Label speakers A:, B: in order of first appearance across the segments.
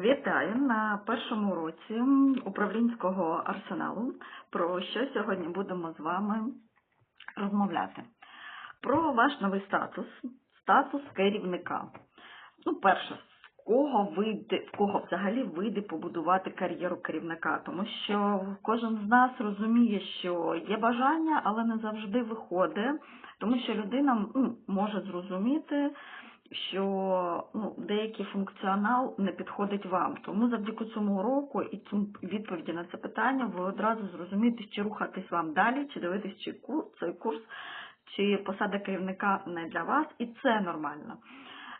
A: Вітаю на першому уроці управлінського арсеналу. Про що сьогодні будемо з вами розмовляти? Про ваш новий статус, статус керівника. Ну, перше, в кого вийде, в кого взагалі вийде побудувати кар'єру керівника, тому що кожен з нас розуміє, що є бажання, але не завжди виходить, тому що людина ну, може зрозуміти що ну, деякий функціонал не підходить вам. Тому завдяки цьому уроку і цьому відповіді на це питання ви одразу зрозумієте, чи рухатись вам далі, чи дивитись чи курс, цей курс, чи посада керівника не для вас, і це нормально.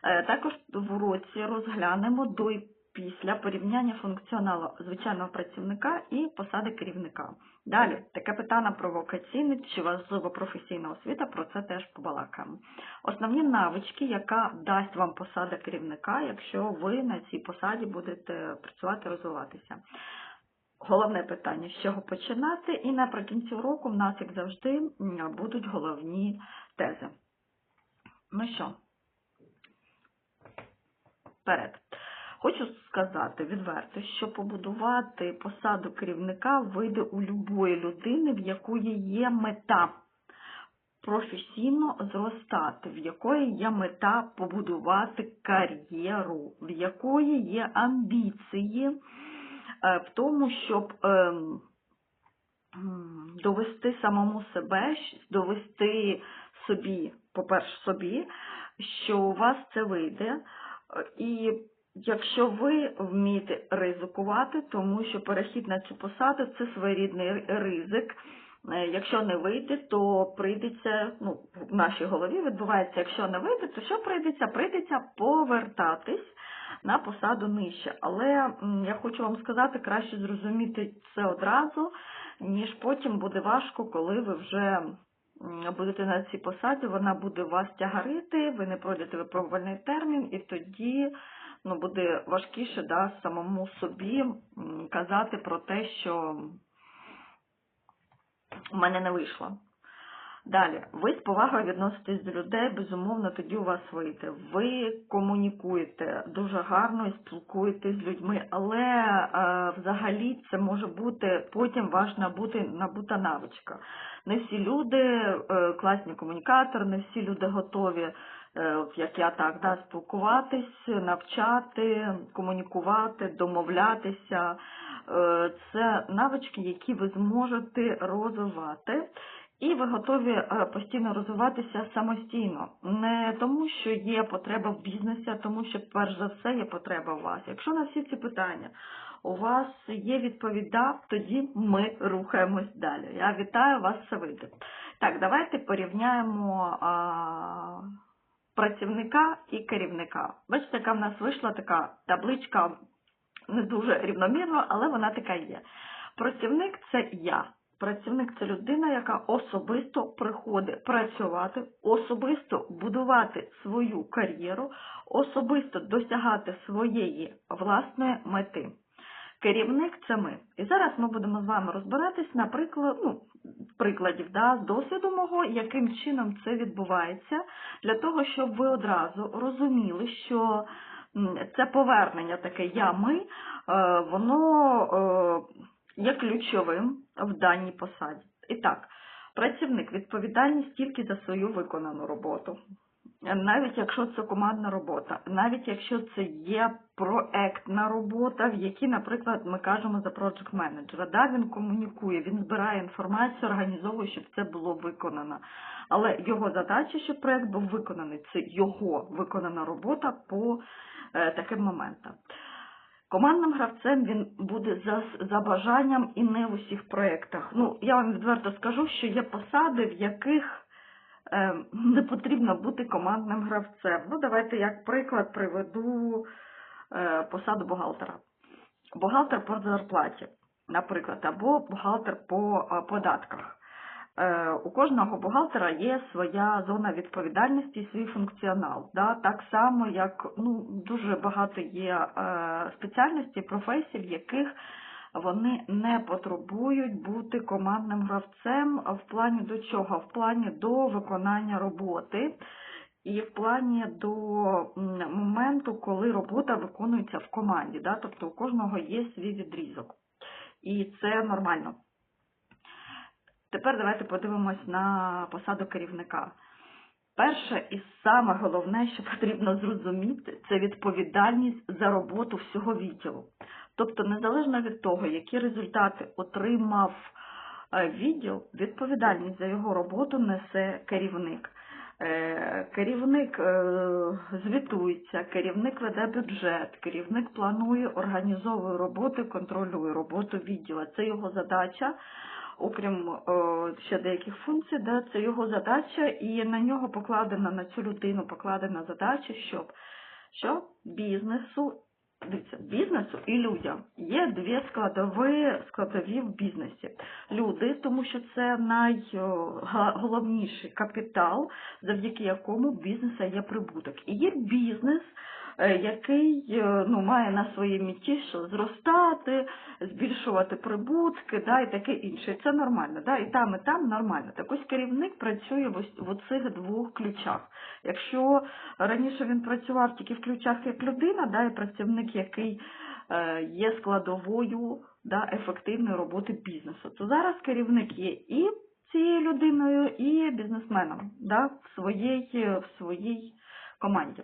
A: Е, Також в уроці розглянемо до після порівняння функціоналу звичайного працівника і посади керівника. Далі таке питання провокаційне чи важлива професійна освіта, про це теж побалакаємо. Основні навички, яка дасть вам посада керівника, якщо ви на цій посаді будете працювати, розвиватися. Головне питання, з чого починати, і наприкінці року в нас, як завжди, будуть головні тези. Ну що, вперед. Хочу сказати відверто, що побудувати посаду керівника вийде у любої людини, в якої є мета професійно зростати, в якої є мета побудувати кар'єру, в якої є амбіції е, в тому, щоб ем, довести самому себе, довести собі, по-перше, собі, що у вас це вийде. Е, І якщо ви вмієте ризикувати, тому що перехід на цю посаду це своєрідний ризик. Е, Якщо не вийде, то прийдеться, ну, в нашій голові відбувається, якщо не вийде, то що прийдеться? Прийдеться повертатись на посаду нижче. Але я хочу вам сказати, краще зрозуміти це одразу, ніж потім буде важко, коли ви вже будете на цій посаді, вона буде вас тягарити, ви не пройдете випробувальний термін, і тоді ну, буде важкіше да, самому собі казати про те, що у мене не вийшло. Далі, ви з повагою відноситесь до людей, безумовно, тоді у вас вийде. Ви комунікуєте дуже гарно і спілкуєтесь з людьми, але е, взагалі це може бути потім ваш набути, набута навичка. Не всі люди е, класні комунікатори, не всі люди готові, от як я так, да, спілкуватись, навчати, комунікувати, домовлятися. Е, Це навички, які ви зможете розвивати. І ви готові е, постійно розвиватися самостійно. Не тому, що є потреба в бізнесі, а тому, що перш за все є потреба в вас. Якщо на всі ці питання у вас є відповідь тоді ми рухаємось далі. Я вітаю вас, все вийде. Так, давайте порівняємо а, працівника і керівника. Бачите, яка в нас вийшла така табличка не дуже рівномірно, але вона така є. Працівник це я. Працівник це людина, яка особисто приходить працювати, особисто будувати свою кар'єру, особисто досягати своєї власної мети. Керівник це ми. І зараз ми будемо з вами розбиратись на приклад, ну, прикладів да, з досвіду мого, яким чином це відбувається, для того, щоб ви одразу розуміли, що це повернення таке я-ми, е, воно е, є ключовим в даній посаді. І так, працівник відповідальність тільки за свою виконану роботу. Навіть якщо це командна робота, навіть якщо це є проектна робота, в якій, наприклад, ми кажемо за проект менеджера, да, він комунікує, він збирає інформацію, організовує, щоб це було виконано. Але його задача, щоб проект був виконаний, це його виконана робота по е, таким моментам. Командним гравцем він буде за, за бажанням і не в усіх проєктах. Ну, я вам відверто скажу, що є посади, в яких е, не потрібно бути командним гравцем. Ну, давайте як приклад приведу е, посаду бухгалтера. Бухгалтер по зарплаті, наприклад, або бухгалтер по е, податках. Е, У кожного бухгалтера є своя зона відповідальності свій функціонал. Да? Так само, як ну, дуже багато є е, спеціальностей, професій, в яких вони не потребують бути командним гравцем в плані до чого? В плані до виконання роботи. і в плані до моменту, коли робота виконується в команді. Да? Тобто у кожного є свій відрізок. І це нормально. Тепер давайте подивимось на посаду керівника. Перше і саме головне, що потрібно зрозуміти, це відповідальність за роботу всього відділу. Тобто, незалежно від того, які результати отримав е, відділ, відповідальність за його роботу несе керівник. Е, Керівник е, звітується, керівник веде бюджет, керівник планує, організовує роботу, контролює роботу відділу. Це його задача окрім ще деяких функцій, да, це його задача, і на нього покладена, на цю людину покладена задача, щоб що бізнесу, бізнесу і людям є дві складові, складові в бізнесі. Люди, тому що це найголовніший капітал, завдяки якому бізнесу є прибуток. І є бізнес, який е, ну, має на своїй меті що зростати, збільшувати прибутки, да, і таке інше. Це нормально, да, і там, і там нормально. Так ось керівник працює в, ось- в оцих двох ключах. Якщо раніше він працював тільки в ключах як людина, да, і працівник, який е, є складовою да, ефективної роботи бізнесу, то зараз керівник є і цією людиною, і бізнесменом да, в своїй, в своїй команді.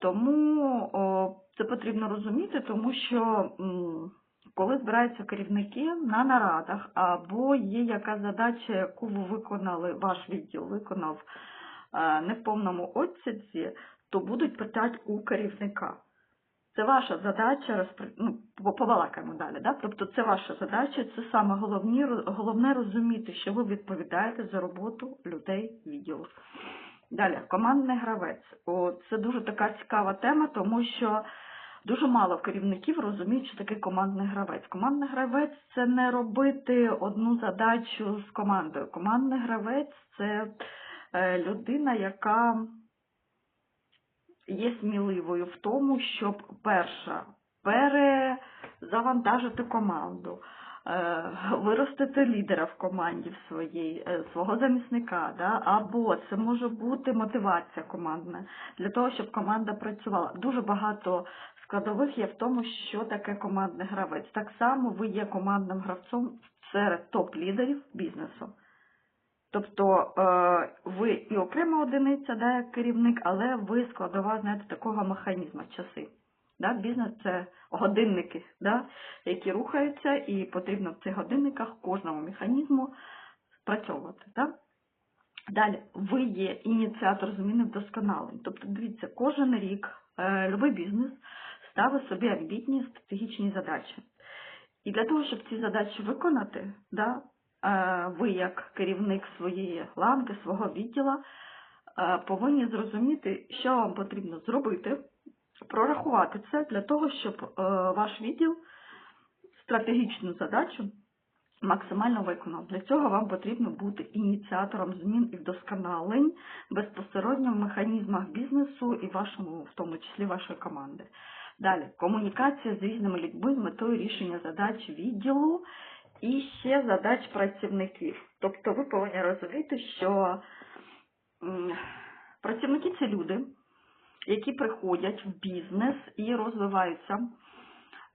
A: Тому о, це потрібно розуміти, тому що м, коли збираються керівники на нарадах, або є яка задача, яку ви виконали, ваш відділ виконав е, не в повному обсязі, то будуть питати у керівника. Це ваша задача розпри... ну, побалакаємо далі. Да? Тобто це ваша задача, це саме головні, головне розуміти, що ви відповідаєте за роботу людей відділу. Далі, командний гравець. О, це дуже така цікава тема, тому що дуже мало керівників розуміють, що таке командний гравець. Командний гравець це не робити одну задачу з командою. Командний гравець це е, людина, яка є сміливою в тому, щоб перша перезавантажити команду, виростити лідера в команді в своїй, е, свого замісника, да? або це може бути мотивація командна для того, щоб команда працювала. Дуже багато складових є в тому, що таке командний гравець. Так само ви є командним гравцем серед топ-лідерів бізнесу. Тобто е, ви і окрема одиниця, да, як керівник, але ви складова, знаєте, такого механізму часи. Да? Бізнес це годинники, да, які рухаються, і потрібно в цих годинниках кожному механізму спрацьовувати. Да? Далі, ви є ініціатор зміни вдосконалень. Тобто, дивіться, кожен рік е, любий бізнес ставить собі амбітні стратегічні задачі. І для того, щоб ці задачі виконати, да, е, ви як керівник своєї ланки, свого відділа, е, повинні зрозуміти, що вам потрібно зробити, прорахувати це для того, щоб е, ваш відділ стратегічну задачу максимально виконав. Для цього вам потрібно бути ініціатором змін і вдосконалень безпосередньо в механізмах бізнесу і вашому, в тому числі вашої команди. Далі комунікація з різними людьми з метою рішення задач відділу і ще задач працівників. Тобто ви повинні розуміти, що працівники це люди, які приходять в бізнес і розвиваються,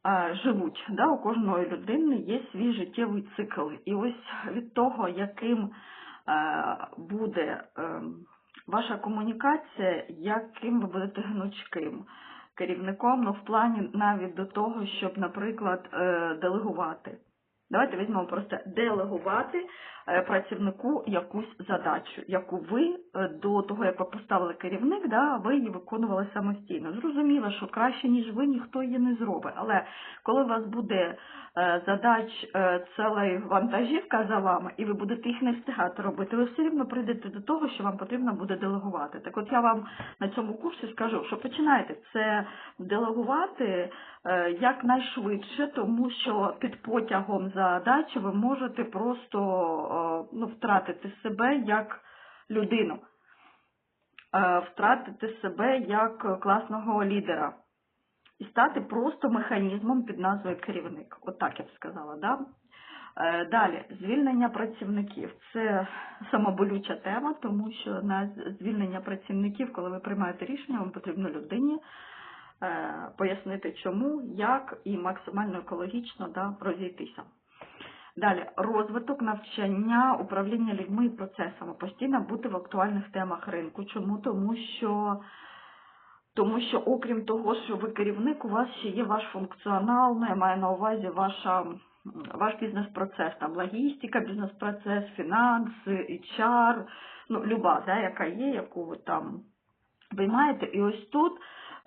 A: е, живуть. Да? У кожної людини є свій життєвий цикл. І ось від того, яким е, буде е, ваша комунікація, яким ви будете гнучким керівником, ну в плані навіть до того, щоб, наприклад, делегувати. Давайте візьмемо просто делегувати працівнику якусь задачу, яку ви е, до того, як ви поставили керівник, да, ви її виконували самостійно. Зрозуміло, що краще, ніж ви, ніхто її не зробить. Але коли у вас буде е, задач е, ціла вантажівка за вами, і ви будете їх не встигати робити, ви все рівно прийдете до того, що вам потрібно буде делегувати. Так от я вам на цьому курсі скажу, що починайте це делегувати е, якнайшвидше, тому що під потягом задач ви можете просто е, ну, втратити себе як людину, е, втратити себе як класного лідера і стати просто механізмом під назвою керівник. От так я б сказала, да? Е, Далі, звільнення працівників. Це самоболюча тема, тому що на звільнення працівників, коли ви приймаєте рішення, вам потрібно людині е, пояснити, чому, як і максимально екологічно да, розійтися. Далі, розвиток, навчання, управління людьми і процесами. Постійно бути в актуальних темах ринку. Чому? Тому що тому що, окрім того, що ви керівник, у вас ще є ваш функціонал, ну, я маю на увазі ваша, ваш бізнес-процес, там логістика, бізнес-процес, фінанси, HR, ну, люба, да, яка є, яку ви там виймаєте. І ось тут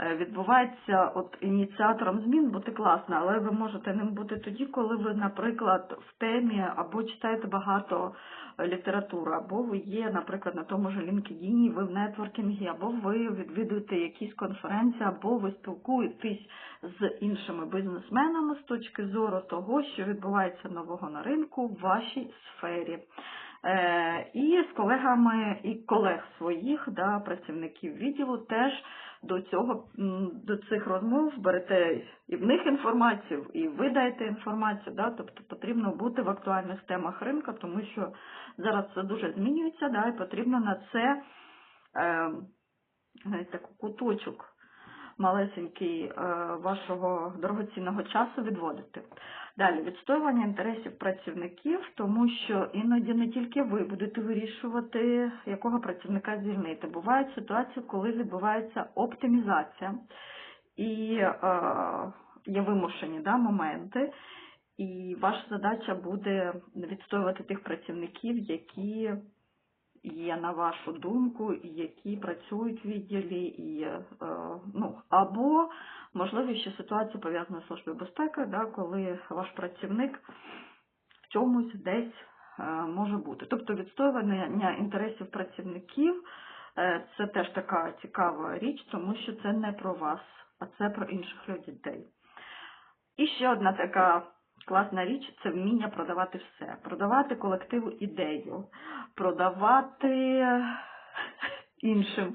A: відбувається от ініціатором змін бути класно, але ви можете ним бути тоді, коли ви, наприклад, в темі або читаєте багато е, літератури, або ви є, наприклад, на тому ж LinkedIn, ви в нетворкінгі, або ви відвідуєте якісь конференції, або ви спілкуєтесь з іншими бізнесменами з точки зору того, що відбувається нового на ринку в вашій сфері. Е, І з колегами і колег своїх, да, працівників відділу теж до цього до цих розмов берете і в них інформацію, і ви даєте інформацію. Да, тобто потрібно бути в актуальних темах ринку, тому що зараз це дуже змінюється, да, і потрібно на це е, навіть куточок малесенький е, вашого дорогоцінного часу відводити. Далі відстоювання інтересів працівників, тому що іноді не тільки ви будете вирішувати, якого працівника звільнити. Бувають ситуації, коли відбувається оптимізація і е, є вимушені да, моменти, і ваша задача буде відстоювати тих працівників, які є на вашу думку, які працюють в відділі, і е, ну або можливо ще ситуація пов'язана з службою безпеки, да, коли ваш працівник в чомусь десь е, може бути. Тобто відстоювання інтересів працівників е, це теж така цікава річ, тому що це не про вас, а це про інших людей. І ще одна така класна річ це вміння продавати все. Продавати колективу ідею, продавати іншим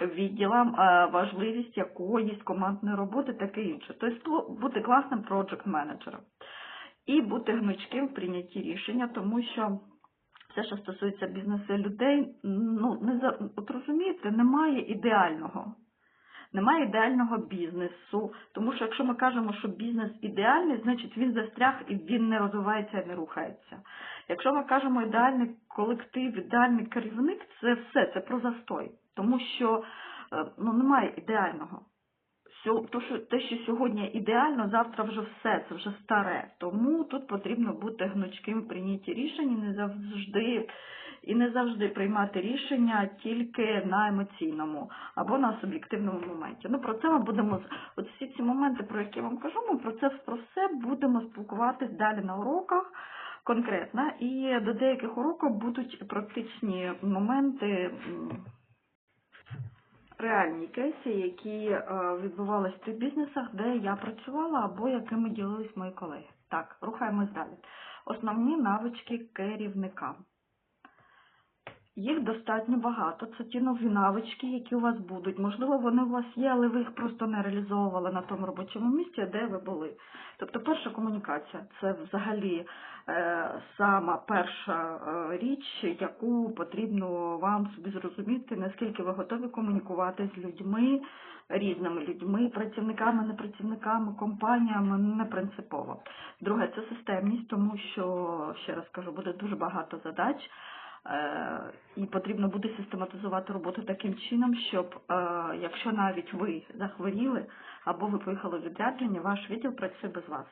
A: відділам е, важливість якоїсь командної роботи, таке інше. Тобто бути класним проджект менеджером і бути гнучким в прийнятті рішення, тому що все, що стосується бізнесу людей, ну не от розумієте, немає ідеального. Немає ідеального бізнесу, тому що якщо ми кажемо, що бізнес ідеальний, значить він застряг і він не розвивається і не рухається. Якщо ми кажемо ідеальний колектив, ідеальний керівник, це все, це про застой, тому що е, ну, немає ідеального. То, що, те, що сьогодні ідеально, завтра вже все, це вже старе. Тому тут потрібно бути гнучким в прийнятті рішень не завжди і не завжди приймати рішення тільки на емоційному або на суб'єктивному моменті. Ну про це ми будемо от всі ці моменти, про які я вам кажу, ми про це про все будемо спілкуватись далі на уроках конкретно. І до деяких уроків будуть практичні моменти. Реальні кейси, які е, відбувалися в тих бізнесах, де я працювала або якими ділились мої колеги. Так, рухаємось далі. Основні навички керівника. Їх достатньо багато. Це ті нові навички, які у вас будуть. Можливо, вони у вас є, але ви їх просто не реалізовували на тому робочому місці, де ви були. Тобто, перша комунікація це взагалі е, сама перша е, річ, яку потрібно вам собі зрозуміти, наскільки ви готові комунікувати з людьми, різними людьми, працівниками, непрацівниками, компаніями, не принципово. Друге, це системність, тому що, ще раз кажу, буде дуже багато задач. Е, І потрібно буде систематизувати роботу таким чином, щоб е, якщо навіть ви захворіли або ви поїхали в відрядження, ваш відділ працює без вас.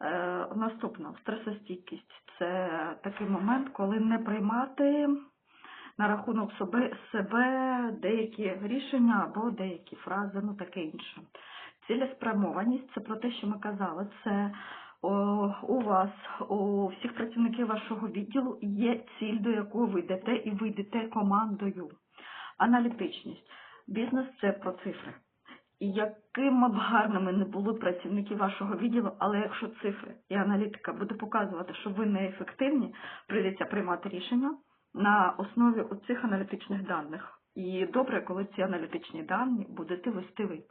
A: Е, Наступно стресостійкість це такий момент, коли не приймати на рахунок себе, себе деякі рішення або деякі фрази, ну таке інше. Цілеспрямованість це про те, що ми казали, це у вас, у всіх працівників вашого відділу є ціль, до якої ви йдете, і ви йдете командою. Аналітичність. Бізнес це про цифри. І якими б гарними не були працівники вашого відділу, але якщо цифри і аналітика буде показувати, що ви неефективні, прийдеться приймати рішення на основі цих аналітичних даних. І добре, коли ці аналітичні дані будете вести ви.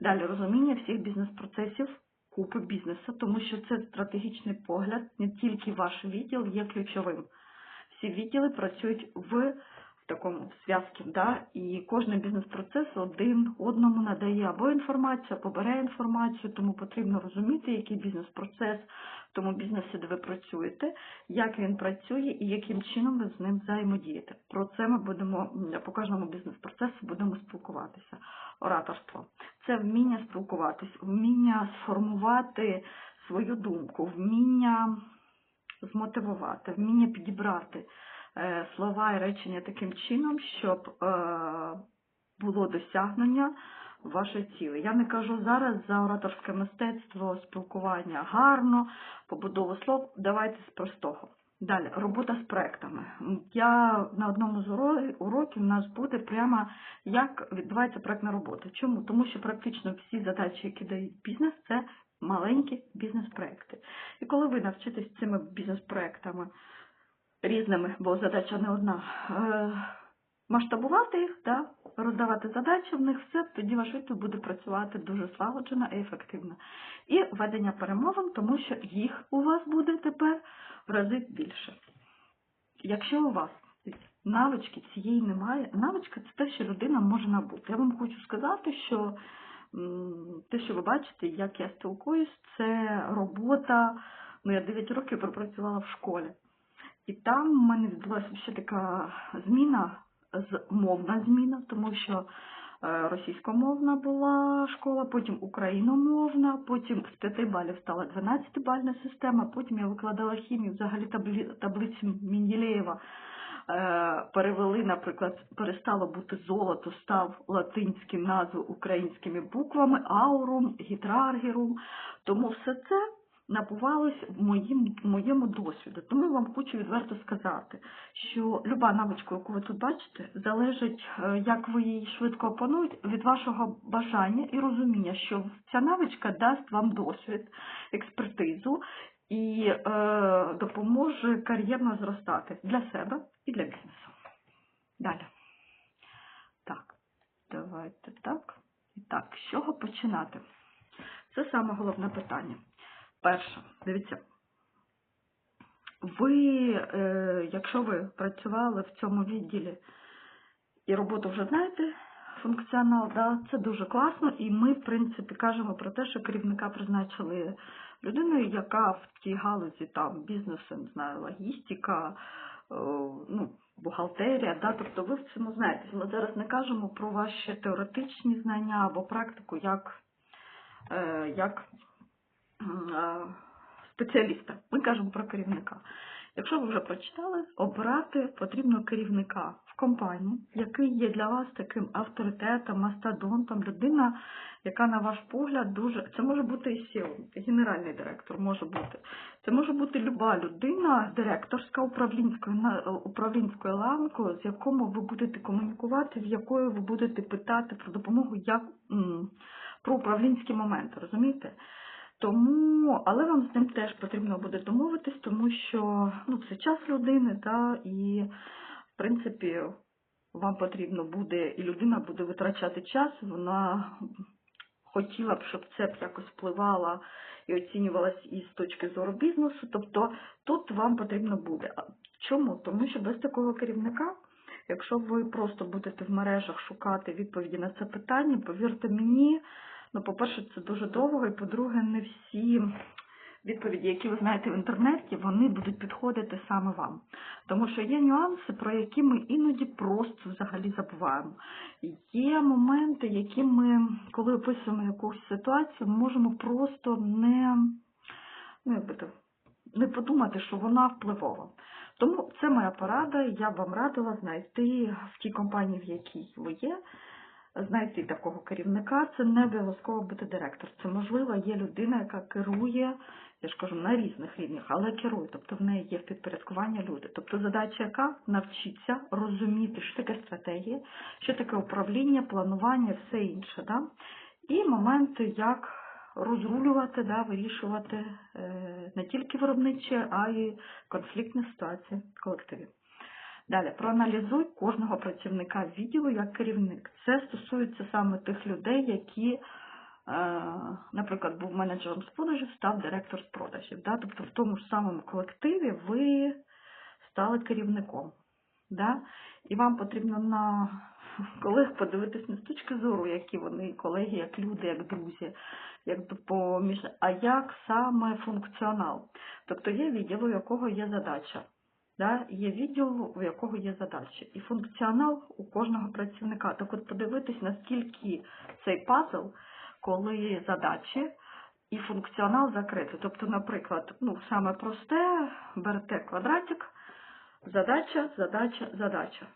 A: Далі розуміння всіх бізнес-процесів, куп групи бізнесу, тому що це стратегічний погляд, не тільки ваш відділ є ключовим. Всі відділи працюють в такому зв'язку, да, і кожен бізнес-процес один одному надає або інформацію, або бере інформацію, тому потрібно розуміти, який бізнес-процес в тому бізнесі, де ви працюєте, як він працює і яким чином ви з ним взаємодієте. Про це ми будемо по кожному бізнес-процесу будемо спілкуватися. Ораторство це вміння спілкуватись, вміння сформувати свою думку, вміння змотивувати, вміння підібрати слова і речення таким чином, щоб е, було досягнення вашої цілі. Я не кажу зараз за ораторське мистецтво, спілкування гарно, побудову слов. Давайте з простого. Далі, робота з проектами. Я на одному з уроків у нас буде прямо як відбувається проектна робота. Чому? Тому що практично всі задачі, які дають бізнес, це маленькі бізнес-проекти. І коли ви навчитесь цими бізнес-проектами різними, бо задача не одна, е, масштабувати їх, да, роздавати задачі в них, все, тоді ваш відділ буде працювати дуже злагоджено і ефективно. І ведення перемовин, тому що їх у вас буде тепер в рази більше. Якщо у вас навички цієї немає, навичка це те, що людина може набути. Я вам хочу сказати, що те, що ви бачите, як я спілкуюсь, це робота. Ну, я 9 років пропрацювала в школі. І там в мене відбулася ще така зміна, мовна зміна, тому що е, російськомовна була школа, потім україномовна, потім з 5 балів стала 12-бальна система, потім я викладала хімію, взагалі таблицю Мінділеєва е, перевели, наприклад, перестало бути золото, став латинські назви українськими буквами, аурум, гітраргірум. Тому все це набувалось в моїм, моєму досвіду. Тому вам хочу відверто сказати, що люба навичка, яку ви тут бачите, залежить, е, як ви її швидко опануєте, від вашого бажання і розуміння, що ця навичка дасть вам досвід, експертизу і е, допоможе кар'єрно зростати для себе і для бізнесу. Далі. Так, давайте так. І так, з чого починати? Це саме головне питання. Перше, дивіться, ви, е, якщо ви працювали в цьому відділі і роботу вже знаєте, функціонал, да, це дуже класно, і ми, в принципі, кажемо про те, що керівника призначили людиною, яка в тій галузі там бізнесу, не знаю, логістика, е, ну, бухгалтерія, да, тобто ви в цьому знаєтесь. Ми зараз не кажемо про ваші теоретичні знання або практику як, е, як спеціаліста. Ми кажемо про керівника. Якщо ви вже прочитали, обирати потрібно керівника в компанії, який є для вас таким авторитетом, мастодонтом, людина, яка, на ваш погляд, дуже. Це може бути і SEO, генеральний директор може бути. Це може бути люба людина, директорська управлінської управлінською ланкою, з якому ви будете комунікувати, в якої ви будете питати про допомогу як про управлінські моменти, розумієте? Тому, але вам з ним теж потрібно буде домовитись, тому що ну, це час людини, та, і в принципі вам потрібно буде, і людина буде витрачати час, вона хотіла б, щоб це б якось впливало і оцінювалось і з точки зору бізнесу. Тобто тут вам потрібно буде. Чому? Тому що без такого керівника, якщо ви просто будете в мережах шукати відповіді на це питання, повірте мені, ну, по-перше, це дуже довго, і по-друге, не всі відповіді, які ви знаєте в інтернеті, вони будуть підходити саме вам. Тому що є нюанси, про які ми іноді просто взагалі забуваємо. Є моменти, які ми, коли описуємо якусь ситуацію, можемо просто не, ну, як би то, не подумати, що вона впливова. Тому це моя порада. Я б вам радила знайти в тій компанії, в якій ви є, знайти такого керівника. Це не обов'язково бути директор. Це можливо є людина, яка керує, я ж кажу, на різних рівнях, але керує. Тобто в неї є в підпорядкуванні люди. Тобто задача яка навчитися розуміти, що таке стратегія, що таке управління, планування, все інше. Да? І моменти, як розрулювати, да, вирішувати е, не тільки виробничі, а й конфліктні ситуації в колективі. Далі, проаналізуй кожного працівника відділу як керівник. Це стосується саме тих людей, які е, наприклад, був менеджером з продажів, став директор з продажів. Да? Тобто в тому ж самому колективі ви стали керівником. І вам потрібно на колег подивитись не з точки зору, які вони колеги, як люди, як друзі, як допоміж, а як саме функціонал. Тобто є відділ, у якого є задача. Да? Є відділ, у якого є задачі. І функціонал у кожного працівника. Так от подивитись, наскільки цей пазл, коли задачі і функціонал закритий. Тобто, наприклад, ну, саме просте, берете квадратик, задача, задача, задача.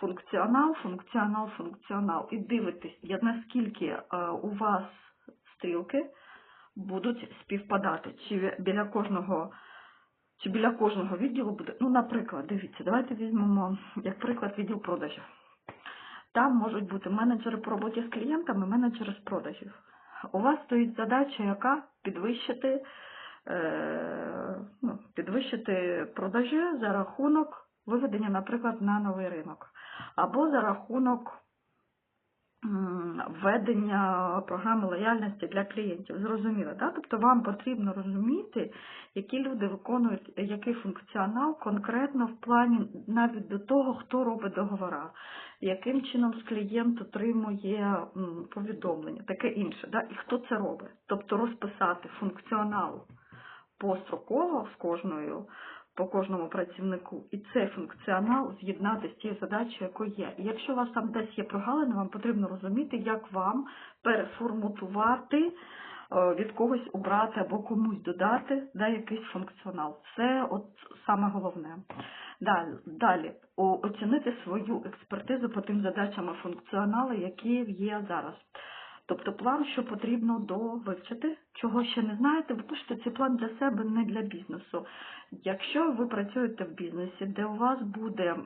A: Функціонал, функціонал, функціонал. І дивитесь, наскільки е, у вас стрілки будуть співпадати. Чи біля кожного, чи біля кожного відділу буде. Ну, наприклад, дивіться, давайте візьмемо, як приклад, відділ продажів. Там можуть бути менеджери по роботі з клієнтами, менеджери з продажів. У вас стоїть задача, яка підвищити, е, ну, підвищити продажі за рахунок виведення, наприклад, на новий ринок, або за рахунок введення програми лояльності для клієнтів. Зрозуміло, так? Тобто вам потрібно розуміти, які люди виконують який функціонал конкретно в плані навіть до того, хто робить договора, яким чином з клієнт отримує повідомлення, таке інше, да? і хто це робить. Тобто розписати функціонал построково з кожною по кожному працівнику, і цей функціонал з'єднати з тією задачею, якою є. І якщо у вас там десь є прогалини, вам потрібно розуміти, як вам переформатувати, е, від когось убрати або комусь додати да, якийсь функціонал. Це от саме головне. Далі, далі оцінити свою експертизу по тим задачам і функціонали, які є зараз. Тобто план, що потрібно довивчити, чого ще не знаєте, ви пишете цей план для себе, не для бізнесу. Якщо ви працюєте в бізнесі, де у вас буде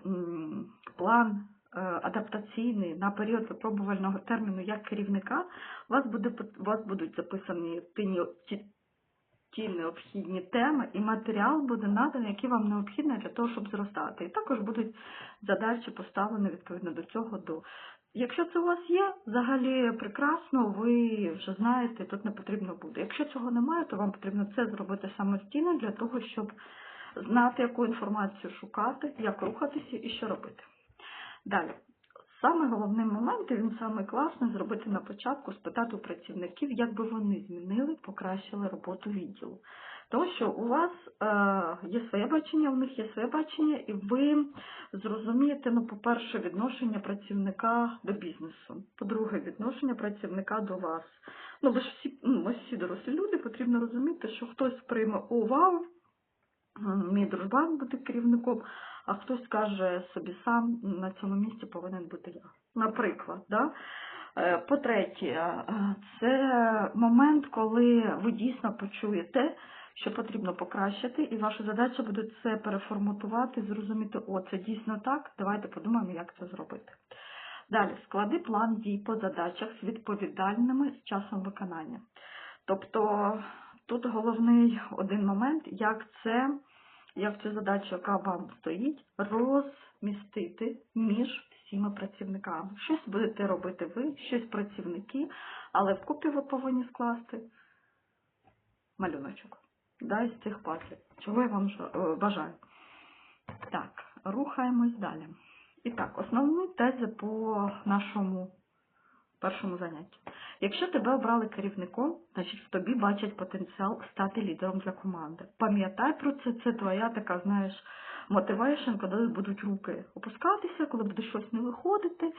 A: план е, адаптаційний на період випробувального терміну як керівника, у вас, буде, у вас будуть записані ті, ті необхідні теми, і матеріал буде наданий, який вам необхідний для того, щоб зростати. І також будуть задачі поставлені відповідно до цього. До... Якщо це у вас є, взагалі прекрасно, ви вже знаєте, тут не потрібно буде. Якщо цього немає, то вам потрібно це зробити самостійно для того, щоб знати, яку інформацію шукати, як рухатися і що робити. Далі. Саме головний момент, і він саме класний, зробити на початку, спитати у працівників, як би вони змінили, покращили роботу відділу. Тому що у вас е, є своє бачення, у них є своє бачення, і ви зрозумієте, ну, по-перше, відношення працівника до бізнесу, по-друге, відношення працівника до вас. Ну, ви ж всі, ну, всі дорослі люди, потрібно розуміти, що хтось прийме м, мій дружбан буде керівником, а хтось каже собі сам на цьому місці повинен бути я. Наприклад, да? Е, По-третє, е, це момент, коли ви дійсно почуєте, що потрібно покращити, і ваша задача буде це переформатувати, зрозуміти, о, це дійсно так, давайте подумаємо, як це зробити. Далі, склади план дій по задачах з відповідальними з часом виконання. Тобто тут головний один момент, як це, як цю задачу, яка вам стоїть, розмістити між всіма працівниками. Щось будете робити ви, щось працівники, але вкупі ви повинні скласти малюночок да, із цих пазлів. Чого я вам е, бажаю. Так, рухаємось далі. І так, основні тези по нашому першому занятті. Якщо тебе обрали керівником, значить в тобі бачать потенціал стати лідером для команди. Пам'ятай про це, це твоя така, знаєш, мотивейшн, коли будуть руки опускатися, коли буде щось не виходити.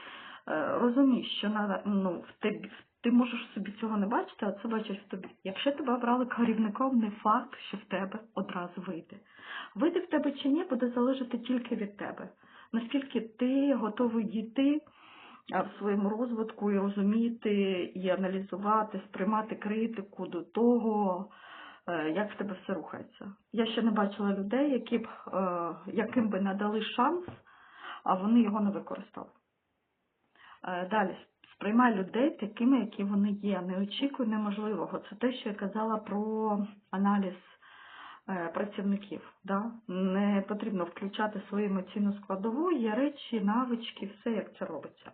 A: Е, Розумій, що надо, ну, в тебі, ти можеш собі цього не бачити, а це бачиш в тобі. Якщо тебе обрали керівником, не факт, що в тебе одразу вийде. Вийде в тебе чи ні, буде залежати тільки від тебе. Наскільки ти готовий дійти в своєму розвитку і розуміти, і аналізувати, сприймати критику до того, е, як в тебе все рухається. Я ще не бачила людей, які б, е, яким би надали шанс, а вони його не використали. Е, Далі, сприймай людей такими, які вони є. Не очікуй неможливого. Це те, що я казала про аналіз е, працівників. Да? Не потрібно включати свою емоційну складову, є речі, навички, все як це робиться.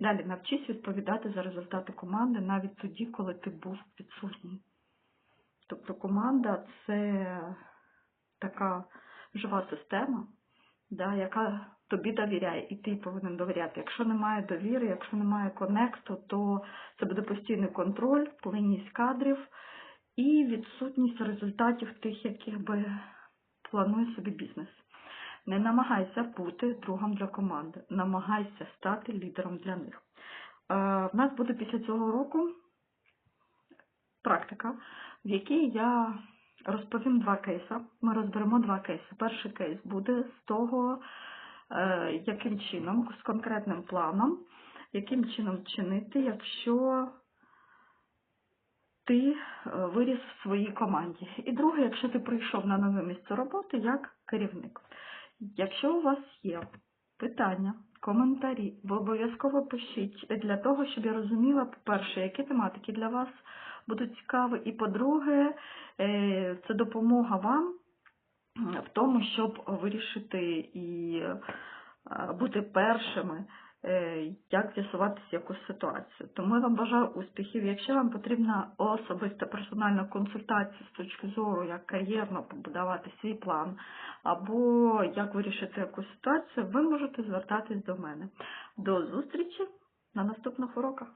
A: Далі навчись відповідати за результати команди навіть тоді, коли ти був відсутній. Тобто команда це така жива система, да, яка тобі довіряє, і ти повинен довіряти. Якщо немає довіри, якщо немає конекту, то це буде постійний контроль, плинність кадрів і відсутність результатів тих, яких би планує собі бізнес. Не намагайся бути другом для команди, намагайся стати лідером для них. Е, В нас буде після цього року практика, в якій я розповім два кейси. Ми розберемо два кейси. Перший кейс буде з того, е, яким чином, з конкретним планом, яким чином чинити, якщо ти е, виріс в своїй команді. І друге, якщо ти прийшов на нове місце роботи як керівник. Якщо у вас є питання, коментарі, ви обов'язково пишіть для того, щоб я розуміла, по-перше, які тематики для вас будуть цікаві, і по-друге, е, це допомога вам в тому, щоб вирішити і е, бути першими, е, як з'ясуватися якусь ситуацію. Тому я вам бажаю успіхів. Якщо вам потрібна особиста персональна консультація з точки зору, як кар'єрно побудувати свій план, або як вирішити якусь ситуацію, ви можете звертатись до мене. До зустрічі на наступних уроках.